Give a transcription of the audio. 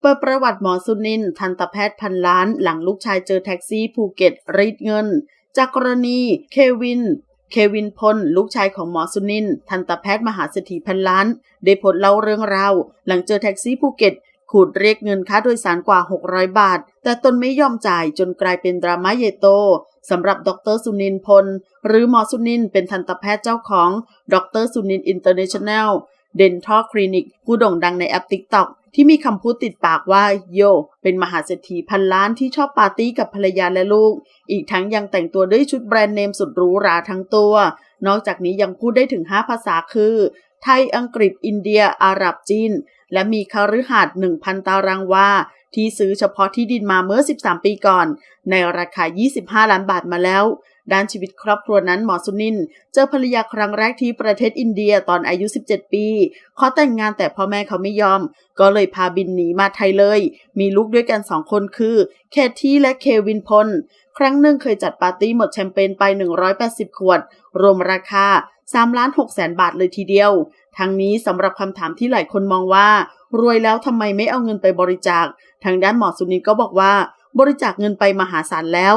เปิดประวัติหมอสุนินทันตแพทย์พันล้าน หลังลูกชายเจอแท็กซี่ภูเก็ตรีดเงิน จากกรณีเควิน เควินพล ลูกชายของหมอสุนิน ทันตแพทย์มหาเศรษฐีพันล้าน ได้โพสเล่าเรื่องราว หลังเจอแท็กซี่ภูเก็ตขูดเรียกเงินค่าโดยสารกว่า 600 บาท แต่ตนไม่ยอมจ่ายจนกลายเป็นดราม่าใหญ่โตสำหรับดรสุนินพล หรือหมอสุนินเป็นทันตแพทย์เจ้าของดรสุนินอินเตอร์เนชั่นแนล เดนทัลคลินิกผู้โด่งดังในแอป TikTok ที่มีคำพูดติดปากว่าโย เป็นมหาเศรษฐีพันล้านที่ชอบปาร์ตี้กับภรรยาและลูก อีกทั้งยังแต่งตัวด้วยชุดแบรนด์เนมสุดหรูหราทั้งตัว นอกจากนี้ยังพูดได้ถึง 5 ภาษาคือ ไทย อังกฤษ อินเดีย อาหรับ จีน และมีคฤหาสน์1,000 ตารางวาที่ซื้อเฉพาะที่ดินมาเมื่อ 13 ปีก่อน ในราคา 25 ล้านบาทมาแล้ว ด้านชีวิตครอบครัวนั้นหมอสุนิน เจอภรรยาครั้งแรกที่ประเทศอินเดียตอนอายุ 17 ปี ขอแต่งงานแต่พ่อแม่เขาไม่ยอม ก็เลยพาบินหนีมาไทยเลย มีลูกด้วยกันสองคนคือเคที่และเควินพล ครั้งหนึ่งเคยจัดปาร์ตี้หมดแชมเปญไป 180 ขวด รวมราคา3ล้าน6แสนบาทเลยทีเดียวทั้งนี้สำหรับคำถามที่หลายคนมองว่า รวยแล้วทำไมไม่เอาเงินไปบริจาค ทางด้านหมอสุนินก็บอกว่า บริจาคเงินไปมหาศาลแล้ว